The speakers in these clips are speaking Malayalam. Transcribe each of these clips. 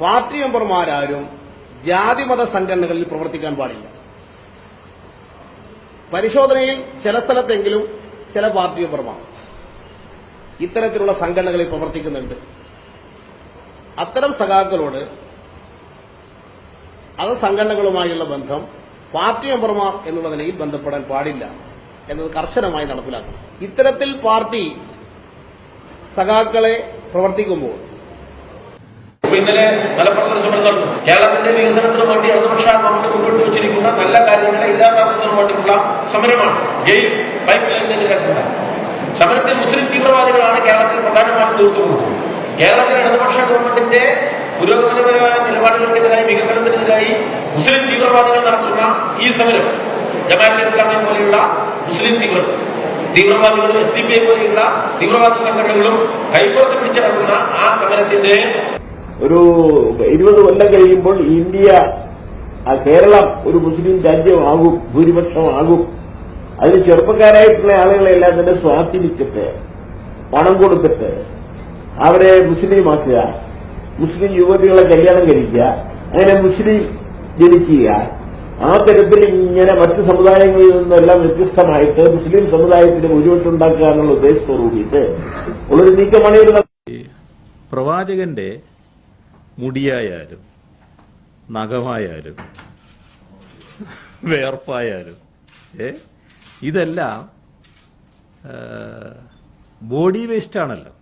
പാർട്ടി മെമ്പർമാരാരും ജാതിമത സംഘടനകളിൽ പ്രവർത്തിക്കാൻ പാടില്ല. പരിശോധനയിൽ ചില സ്ഥലത്തെങ്കിലും ചില പാർട്ടി മെമ്പർമാർ ഇത്തരത്തിലുള്ള സംഘടനകളിൽ പ്രവർത്തിക്കുന്നുണ്ട്. അത്തരം സഖാക്കളോട് അത് സംഘടനകളുമായുള്ള ബന്ധം പാർട്ടി മെമ്പർമാർ എന്നുള്ള നിലയിൽ ബന്ധപ്പെടാൻ പാടില്ല എന്നത് കർശനമായി നടപ്പിലാക്കും ഇത്തരത്തിൽ പാർട്ടി സഖാക്കളെ പ്രവർത്തിക്കുമ്പോൾ ഇപ്പൊ ഇന്നലെ മലപ്പുറത്ത് ഒരു സമരം നടന്നു. കേരളത്തിന്റെ വികസനത്തിന് വേണ്ടി ഇടതുപക്ഷ ഗവൺമെന്റ് മുന്നോട്ട് വെച്ചിരിക്കുന്ന നല്ല കാര്യങ്ങളെ ഇല്ലാതാക്കുന്നതിന് വേണ്ടിയുള്ള സമരമാണ്. ഗെയിൽ പൈപ്പ് ലൈനിന്റെ സമരം സമരത്തിൽ മുസ്ലിം തീവ്രവാദികളാണ് കേരളത്തിൽ പ്രധാനമായും തീർത്തുകൊണ്ടത് കേരളത്തിലെ ഇടതുപക്ഷ ഗവൺമെന്റിന്റെ പുരോഗമനപരമായ നിലപാടുകൾക്കെതിരായി വികസനത്തിനെതിരായി മുസ്ലിം തീവ്രവാദികൾ നടത്തുന്ന ഈ സമരം ജമാഅത്തെ ഇസ്ലാമിയെ പോലെയുള്ള മുസ്ലിം തീവ്ര തീവ്രവാദികളും എസ് ഡി പി പോലെയുള്ള തീവ്രവാദ സംഘടനകളും കൈകോർത്ത് പിടിച്ചിറങ്ങുന്ന ആ സമരത്തിന്റെ ഒരു ഇരുപത് കൊല്ലം കഴിയുമ്പോൾ ഇന്ത്യ കേരളം ഒരു മുസ്ലിം രാജ്യമാകും ഭൂരിപക്ഷമാകും. അതിന് ചെറുപ്പക്കാരായിട്ടുള്ള ആളുകളെല്ലാം തന്നെ സ്വാധീനിച്ചിട്ട് പണം കൊടുത്തിട്ട് അവരെ മുസ്ലിമാക്കുക മുസ്ലിം യുവതികളെ കല്യാണം കഴിക്കുക അങ്ങനെ മുസ്ലിം ജനിക്കുക. ആ തരത്തിൽ ഇങ്ങനെ മറ്റ് സമുദായങ്ങളിൽ നിന്നെല്ലാം വ്യത്യസ്തമായിട്ട് മുസ്ലിം സമുദായത്തിന് ഒഴിവിട്ടുണ്ടാക്കുക എന്നുള്ള ഉദ്ദേശത്തോടു കൂടിയിട്ട് ഉള്ളൊരു നീക്കമാണ് പ്രവാചകന്റെ മുടിയായാലും നഖമായാലും വേർപ്പായാലും ഏ? ഇതെല്ലാം ബോഡി വേസ്റ്റ് ആണല്ലോ.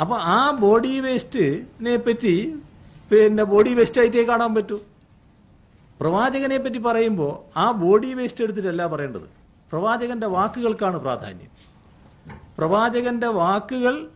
അപ്പൊ ആ ബോഡി വേസ്റ്റിനെ പറ്റി പിന്നെ ബോഡി വേസ്റ്റ് ആയിട്ടേ കാണാൻ പറ്റൂ. പ്രവാചകനെ പറ്റി പറയുമ്പോൾ ആ ബോഡി വേസ്റ്റ് എടുത്തിട്ടല്ല പറയേണ്ടത്. പ്രവാചകന്റെ വാക്കുകൾക്കാണ് പ്രാധാന്യം. പ്രവാചകന്റെ വാക്കുകൾ